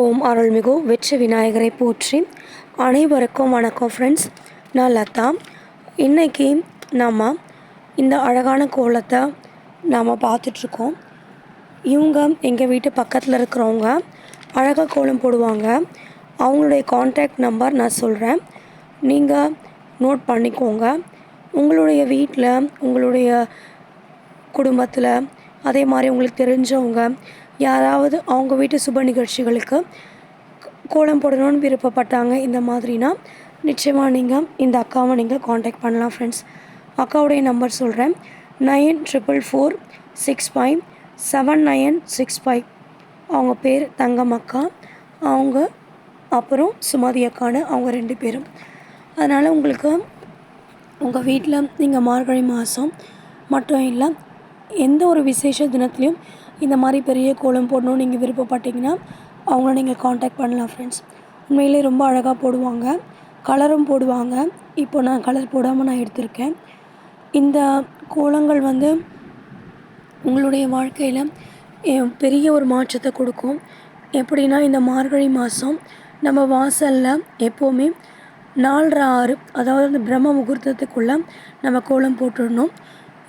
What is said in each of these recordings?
ஓம் அருள்மிகு வெற்றி விநாயகரை போற்றி அனைவருக்கும் வணக்கம் ஃப்ரெண்ட்ஸ் நான் லதா. இன்றைக்கி நம்ம இந்த அழகான கோலத்தை நாம் பார்த்துட்ருக்கோம். இவங்க எங்கள் வீட்டு பக்கத்தில் இருக்கிறவங்க அழகாக கோலம் போடுவாங்க. அவங்களுடைய காண்டாக்ட் நம்பர் நான் சொல்கிறேன் நீங்கள் நோட் பண்ணிக்கோங்க. உங்களுடைய வீட்டில் உங்களுடைய குடும்பத்தில் அதே மாதிரி உங்களுக்கு தெரிஞ்சவங்க யாராவது அவங்க வீட்டு சுப நிகழ்ச்சிகளுக்கு கோலம் போடணும்னு விருப்பப்பட்டாங்க இந்த மாதிரினா நிச்சயமாக நீங்கள் இந்த அக்காவை நீங்கள் காண்டாக்ட் பண்ணலாம் ஃப்ரெண்ட்ஸ் அக்காவுடைய நம்பர் சொல்கிறேன் nine triple four six five seven nine six five அவங்க பேர் தங்கம் அக்கா. அவங்க அப்புறம் சுமதி அக்கான்னு அவங்க ரெண்டு பேரும். அதனால் உங்களுக்கு உங்கள் வீட்டில் நீங்கள் மார்கழி மாதம் மட்டும் இல்லை எந்த ஒரு விசேஷ தினத்துலையும் இந்த மாதிரி பெரிய கோலம் போடணும்னு நீங்கள் விருப்பப்பட்டீங்கன்னா அவங்கள நீங்கள் காண்டாக்ட் பண்ணலாம் ஃப்ரெண்ட்ஸ் உண்மையிலே ரொம்ப அழகாக போடுவாங்க. கலரும் போடுவாங்க. இப்போ நான் கலர் போடாமல் நான் எடுத்திருக்கேன். இந்த கோலங்கள் வந்து உங்களுடைய வாழ்க்கையில் பெரிய ஒரு மாற்றத்தை கொடுக்கும். எப்படின்னா இந்த மார்கழி மாதம் நம்ம வாசலில் எப்போவுமே நாலரை ஆறு அதாவது அந்த பிரம்ம முகூர்த்தத்துக்குள்ளே நம்ம கோலம் போட்டுடணும்.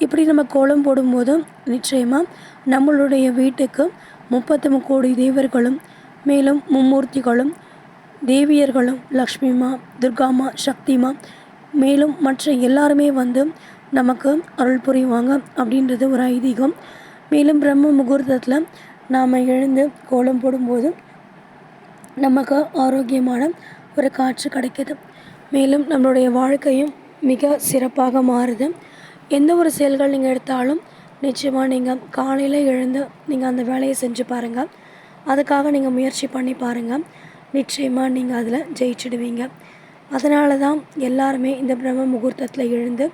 இப்படி நம்ம கோலம் போடும்போது நிச்சயமாக நம்மளுடைய வீட்டுக்கு முப்பத்து முக்கோடி தேவர்களும் மேலும் மும்மூர்த்திகளும் தேவியர்களும் லக்ஷ்மிமா துர்காமா சக்திமா மேலும் மற்ற எல்லாருமே வந்து நமக்கு அருள் புரிவாங்க அப்படின்றது ஒரு ஐதீகம். மேலும் பிரம்ம முகூர்த்தத்தில் நாம் எழுந்து கோலம் போடும்போது நமக்கு ஆரோக்கியமான ஒரு காட்சி கிடைக்கிது. மேலும் நம்மளுடைய வாழ்க்கையும் மிக சிறப்பாக மாறுது. எந்த ஒரு செயல்கள் நீங்கள் எடுத்தாலும் நிச்சயமாக நீங்கள் காலையில் எழுந்து நீங்கள் அந்த வேலையை செஞ்சு பாருங்கள் அதுக்காக நீங்கள் முயற்சி பண்ணி பாருங்கள் நிச்சயமாக நீங்கள் அதில் ஜெயிச்சிடுவீங்க. அதனால தான் எல்லாருமே இந்த பிரம்ம முகூர்த்தத்தில் எழுந்து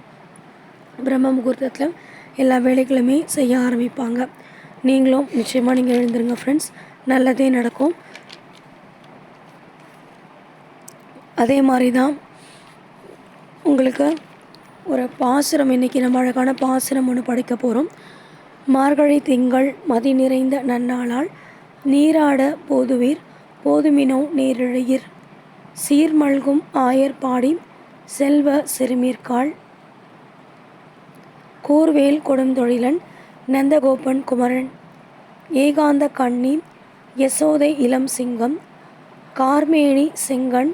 பிரம்ம முகூர்த்தத்தில் எல்லா வேலைகளுமே செய்ய ஆரம்பிப்பாங்க. நீங்களும் நிச்சயமாக நீங்கள் எழுந்துருங்க ஃப்ரெண்ட்ஸ் நல்லதே நடக்கும். அதே மாதிரி தான் உங்களுக்கு ஒரு பாசுரம். இன்றைக்கி நம்ம அழகான பாசுரம் ஒன்று படிக்க போகிறோம் மார்கழி திங்கள் மதி நிறைந்த நன்னாளால் நீராட போதுவீர் போதுமினோ நேரிழையீர். சீர்மல்கும் ஆயர்பாடி செல்வ சிறுமீர்காள் கூர்வேல் கொடுந்தொழிலன் நந்தகோபன் குமரன். ஏகாந்த கண்ணி யசோதை இளம் சிங்கம். கார்மேனி செங்கன்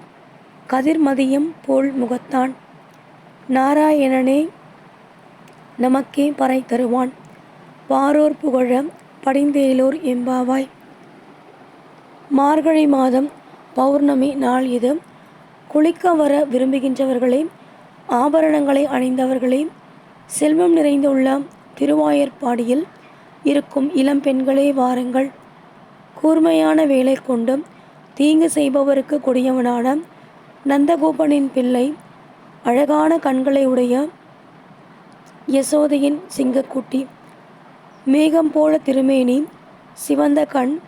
கதிர்மதியம் போல் முகத்தான். நாராயணனே நமக்கே பறை தருவான். பாரோர் புகழ படிந்தேலோர் எம்பாவாய் மார்கழி மாதம் பௌர்ணமி நாள் இது. குளிக்க வர விரும்புகின்றவர்களே ஆபரணங்களை அணிந்தவர்களே செல்வம் நிறைந்துள்ள திருவாயர்பாடியில் இருக்கும் இளம் பெண்களே வாருங்கள். கூர்மையான வேலை கொண்டும் தீங்கு செய்பவருக்கு கொடியவனான நந்தகோபனின் பிள்ளை அழகான கண்களை உடைய யசோதையின் சிங்கக்குட்டி மேகம் போல திருமேனி சிவந்த கண்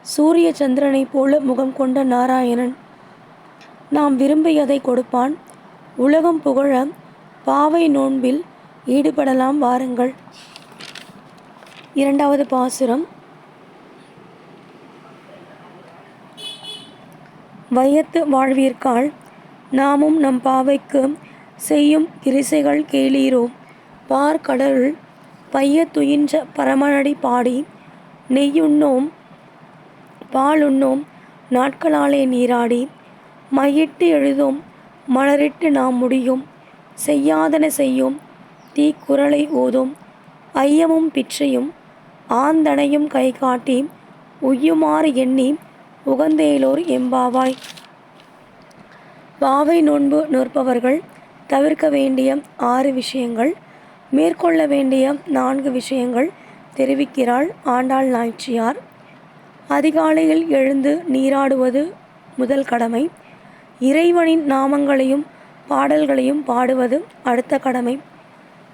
சூரிய சந்திரனைப் போல முகம் கொண்ட நாராயணன். நாம் விரும்பியதை கொடுப்பான். உலகம் புகழ பாவை நோன்பில் ஈடுபடலாம் வாருங்கள். இரண்டாவது பாசுரம். வையத்து வாழ்வீர்காள் நாமும் நம் பாவைக்கு செய்யும் கிரிசைகள் கேளீரோ? பார் கடலுள் பைய துயின்ற பரமனடி பாடி நெய்யுண்ணோம் பாலுண்ணோம் நாட்களாலே நீராடி மையிட்டு எழுதும் மலரிட்டு நாம் முடியும் செய்யாதன செய்யும் தீக்குரலை ஓதும் ஐயமும் பிச்சையும் ஆந்தனையும் கை காட்டி உய்யுமாறு எண்ணி உகந்தேலோர் எம்பாவாய். பாவை நோன்பு நிற்பவர்கள் தவிர்க்க வேண்டிய ஆறு விஷயங்கள் மேற்கொள்ள வேண்டிய நான்கு விஷயங்கள் தெரிவிக்கிறாள் ஆண்டாள் நாய்ச்சியார் அதிகாலையில் எழுந்து நீராடுவது முதல் கடமை. இறைவனின் நாமங்களையும் பாடல்களையும் பாடுவது அடுத்த கடமை.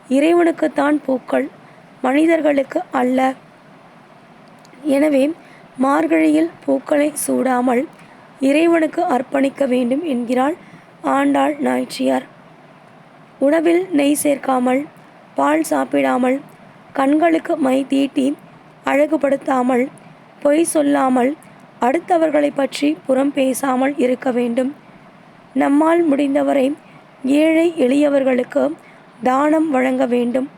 இறைவனுக்குத்தான் பூக்கள் மனிதர்களுக்கு அல்ல. எனவே மார்கழியில் பூக்களை சூடாமல் இறைவனுக்கு அர்ப்பணிக்க வேண்டும் என்கிறாள் ஆண்டாள் நாய்ச்சியார் உணவில் நெய் சேர்க்காமல் பால் சாப்பிடாமல் கண்களுக்கு மை தீட்டி அழகுபடுத்தாமல் பொய் சொல்லாமல் அடுத்தவர்களை பற்றி புறம் பேசாமல் இருக்க வேண்டும். நம்மால் முடிந்தவரை ஏழை எளியவர்களுக்கு தானம் வழங்க வேண்டும்.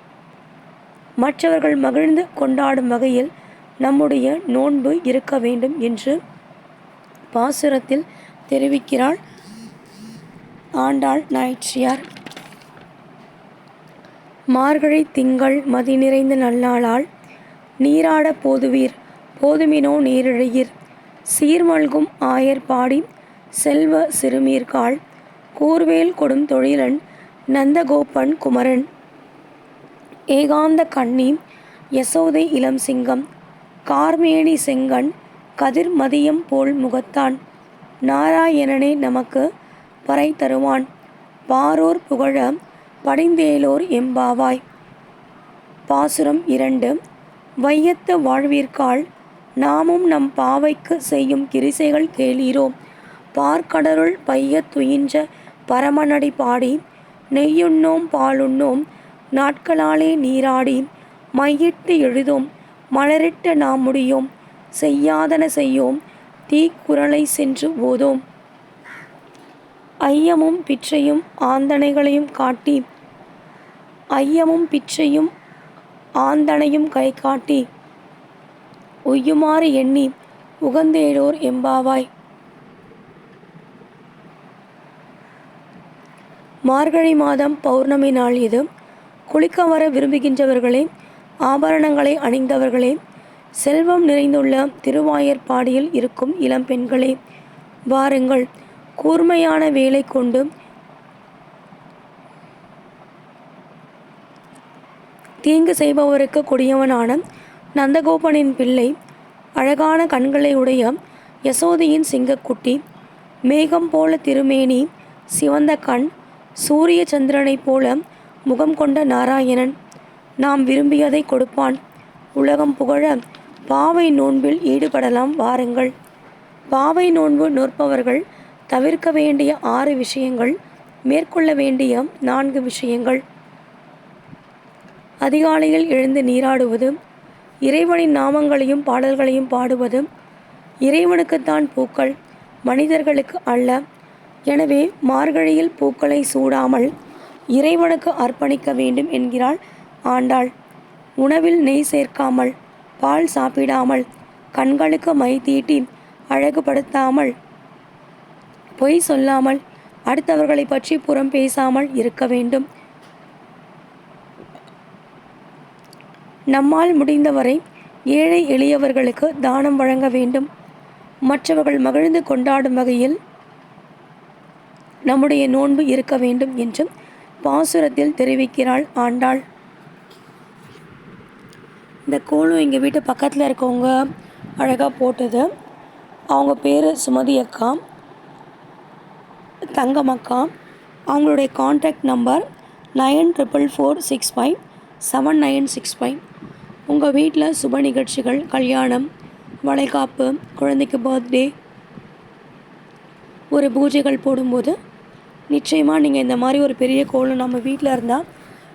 மற்றவர்கள் மகிழ்ந்து கொண்டாடும் வகையில் நம்முடைய நோன்பு இருக்க வேண்டும் என்று பாசுரத்தில் தெரிவிக்கிறாள். ஆண்டாள் நாயிற்றியார் மார்கழி திங்கள் மதி நிறைந்த நல்லாளால் நீராட போதுவீர் போதுமினோ நீரிழையீர். சீர்மல்கும் ஆயர் பாடி செல்வ சிறுமீர்காள் கூர்வேல் கொடும் தொழிலன் நந்தகோபன் குமரன். ஏகாந்த கண்ணி யசோதை இளம் சிங்கம் கார்மேனி செங்கன் கதிர் மதியம் போல் முகத்தான். நாராயணனே நமக்கு பறை தருவான். பாரோர் புகழ படிந்தேலோர் எம்பாவாய். பாசுரம் இரண்டு. வையத்து வாழ்விற்கால் நாமும் நம் பாவைக்கு செய்யும் கிரிசைகள் கேளீரோம். பார்க்கடருள் பைய துயின்ற பரமநடி பாடி நெய்யுண்ணோம் பாலுண்ணோம் நாட்களாலே நீராடி மையிட்டு எழுதோம் மலரிட்டு நாம் முடியோம். செய்யாதன செய்யோம் தீக்குறளை சென்று ஓதோம் ஐயமும் பிச்சையும் ஆந்தனைகளையும் காட்டி ஐயமும் பிச்சையும் ஆந்தனையும் கை காட்டி உய்யுமாறு எண்ணி உகந்தேடோர் எம்பாவாய். மார்கழி மாதம் பௌர்ணமி நாள் இது. குளிக்க வர விரும்புகின்றவர்களே ஆபரணங்களை அணிந்தவர்களே செல்வம் நிறைந்துள்ள திருவாயர்பாடியில் இருக்கும் இளம் பெண்களே வாருங்கள். கூர்மையான வேலை கொண்டு தீங்கு செய்பவருக்கு கொடியவனான நந்தகோபனின் பிள்ளை அழகான கண்களை உடைய யசோதையின் சிங்கக்குட்டி மேகம் போல திருமேனி சிவந்த கண் சூரிய சந்திரனைப் போல முகம் கொண்ட நாராயணன் நாம் விரும்பியதை கொடுப்பான். உலகம் புகழ பாவை நோன்பில் ஈடுபடலாம் வாருங்கள். பாவை நோன்பு நோற்பவர்கள் தவிர்க்க வேண்டிய ஆறு விஷயங்கள் மேற்கொள்ள வேண்டிய நான்கு விஷயங்கள். அதிகாலையில் எழுந்து நீராடுவது இறைவனின் நாமங்களையும் பாடல்களையும் பாடுவது இறைவனுக்குத்தான் பூக்கள் மனிதர்களுக்கு அல்ல. எனவே மார்கழியில் பூக்களை சூடாமல் இறைவனுக்கு அர்ப்பணிக்க வேண்டும் என்கிறாள் ஆண்டாள். உணவில் நெய் சேர்க்காமல் பால் சாப்பிடாமல் கண்களுக்கு மை தீட்டி அழகுபடுத்தாமல் பொய் சொல்லாமல் அடுத்தவர்களை பற்றி புறம் பேசாமல் இருக்க வேண்டும். நம்மால் முடிந்தவரை ஏழை எளியவர்களுக்கு தானம் வழங்க வேண்டும். மற்றவர்கள் மகிழ்ந்து கொண்டாடும் வகையில் நம்முடைய நோன்பு இருக்க வேண்டும் என்றும் பாசுரத்தில் தெரிவிக்கிறாள் ஆண்டாள். இந்த கோலம் எங்கள் வீட்டு பக்கத்தில் இருக்கவங்க அழகாக போட்டது. அவங்க பேர் சுமதி அக்கா தங்கம் அக்கா. அவங்களுடைய contact number nine triple four six five seven nine six five உங்கள் வீட்டில் சுப நிகழ்ச்சிகள் கல்யாணம் வளைகாப்பு குழந்தைக்கு பர்த்டே ஒரு பூஜைகள் போடும்போது நிச்சயமாக நீங்கள் இந்த மாதிரி ஒரு பெரிய கோலம் நம்ம வீட்டில் இருந்தால்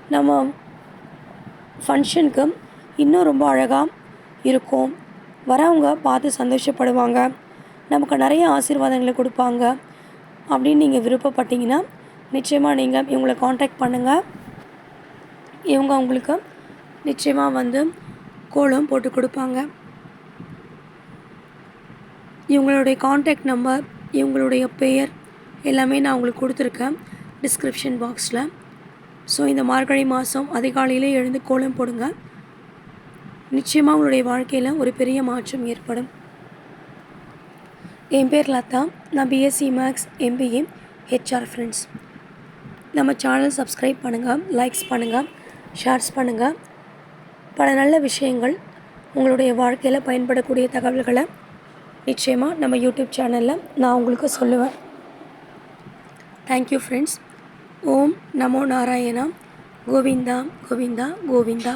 நம்ம ஃபங்க்ஷனுக்கு இன்னும் ரொம்ப அழகாக இருக்கும். வரவங்க பார்த்து சந்தோஷப்படுவாங்க. நமக்கு நிறைய ஆசீர்வாதங்களை கொடுப்பாங்க. அப்படின்னு நீங்கள் விருப்பப்பட்டீங்கன்னா நிச்சயமாக நீங்கள் இவங்களை காண்டாக்ட் பண்ணுங்கள் இவங்க உங்களுக்கு நிச்சயமாக வந்து கோலம் போட்டு கொடுப்பாங்க. இவங்களுடைய காண்டாக்ட் நம்பர் இவங்களுடைய பெயர் எல்லாமே நான் உங்களுக்கு கொடுத்துருக்கேன் டிஸ்கிரிப்ஷன் பாக்ஸில் ஸோ இந்த மார்கழி மாதம் அதிகாலையிலே எழுந்து கோலம் போடுங்க. நிச்சயமாக உங்களுடைய வாழ்க்கையில் ஒரு பெரிய மாற்றம் ஏற்படும். என் பேர் லதா. நான் BSc maths MBA HR friends நம்ம சேனல் சப்ஸ்கிரைப் பண்ணுங்கள் லைக்ஸ் பண்ணுங்கள் ஷேர்ஸ் பண்ணுங்கள் பல நல்ல விஷயங்கள் உங்களுடைய வாழ்க்கையில் பயன்படக்கூடிய தகவல்களை நிச்சயமாக நம்ம யூடியூப் சேனலில் நான் உங்களுக்கு சொல்லுவேன். தேங்க்யூ ஃப்ரெண்ட்ஸ் ஓம் நமோ நாராயணா. கோவிந்தா கோவிந்தா கோவிந்தா.